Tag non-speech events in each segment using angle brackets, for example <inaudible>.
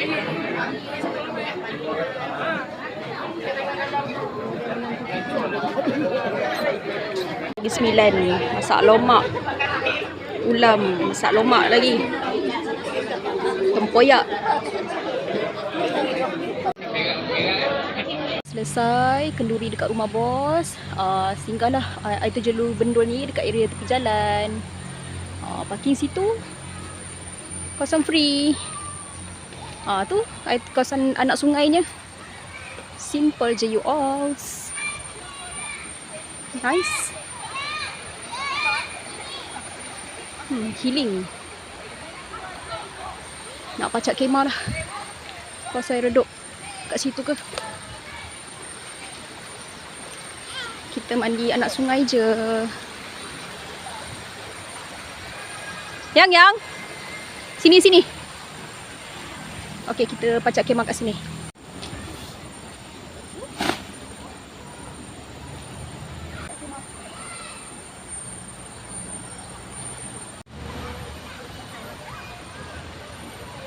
Lagi sembilan Masak lomak. Ulam Masak lomak lagi. Tempoyak. Selesai Kenduri dekat rumah bos. Uh, Singgahlah uh, Air terjun Lu bendul ni Dekat area tepi jalan. Uh, Parking situ. Kawasan free Ah tu air- kawasan anak sungainya. Simple je you all. Nice. Hmm, healing. Nak pacak kemah lah. Puasa air redup kat situ ke. Kita mandi anak sungai je. Yang, yang. Sini, sini. Okey, kita pacak kemah kat sini.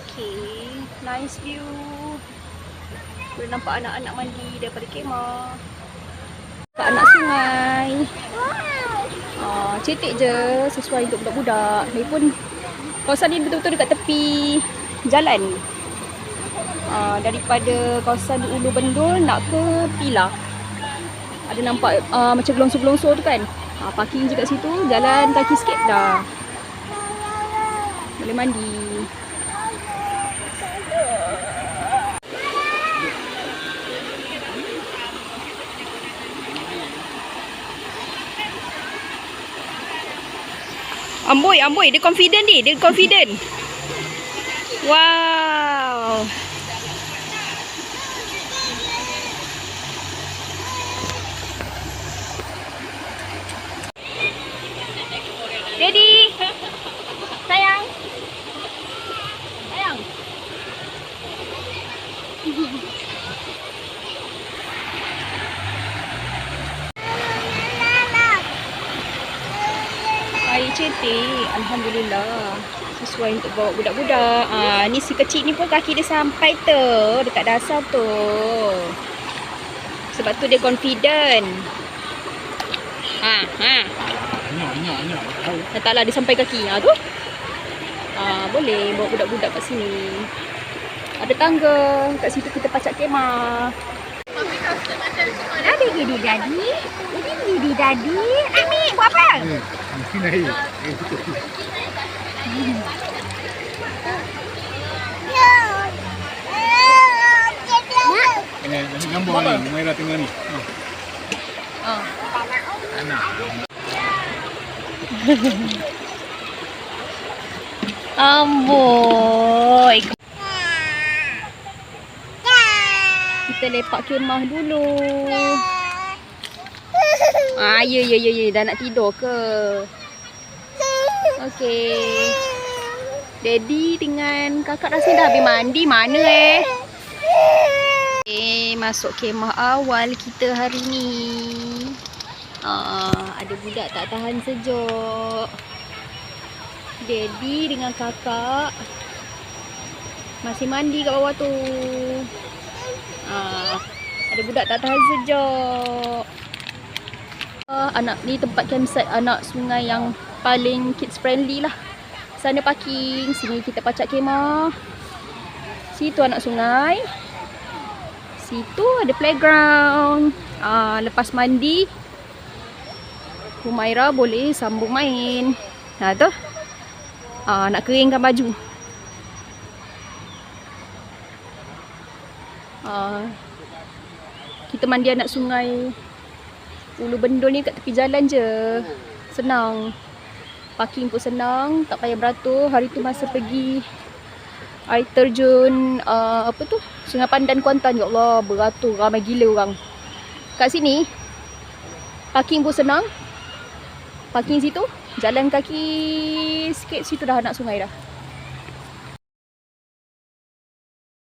Okay, nice view. Boleh nampak anak-anak mandi daripada kemah. Nampak anak sungai. Ah, cetek je sesuai untuk budak-budak. Lagipun kawasan ni betul-betul dekat tepi jalan. Uh, daripada kawasan Ulu Bendul nak ke Pilah. Ada nampak uh, macam gelongsor-gelongsor tu kan. Uh, parking je kat situ, jalan kaki sikit dah. Boleh mandi. Amboi, amboi. Dia confident ni. Dia confident. Wow. Air cantik. Alhamdulillah. Sesuai untuk bawa budak-budak. Ah, ni si kecil ni pun kaki dia sampai tu. Dekat dasar tu. Sebab tu dia confident. Ha, ha. Banyak, banyak, banyak. Tahu. Letaklah dia sampai kaki. Ha tu. Ah, boleh bawa budak-budak kat sini. Ada tangga. Kat situ kita pacak kemah. Ada gigi dadi. Ini gigi dadi. Ambil buat apa? Hmm, mesti naik. Eh, betul. Eh, ni gambar ni, Muaira tengah ni. Ha. Ah. Tak nak. Amboi. Kita lepak kemah dulu. <laughs> Ah, ya, ya, ya, ya. Dah nak tidur ke? Okey. Daddy dengan kakak rasa dah habis mandi. Mana eh? Okay, masuk kemah awal kita hari ni. Ah, ada budak tak tahan sejuk. Daddy dengan kakak masih mandi kat bawah tu. Ah, ada budak tak tahan sejuk. Ah, anak ni tempat campsite anak sungai yang paling kids friendly lah. Sana parking, sini kita pacak kemah. Situ anak sungai. Situ ada playground. Ah, lepas mandi Humaira boleh sambung main. Ha tu. Ah, nak keringkan baju. Ah, kita mandi anak sungai Ulu Bendul ni kat tepi jalan je. Senang. Parking pun senang, tak payah beratur. Hari tu masa pergi air terjun uh, apa tu? Sungai Pandan Kuantan. Ya Allah, beratur ramai gila orang. Kat sini parking pun senang. Parking situ, jalan kaki sikit situ dah anak sungai dah.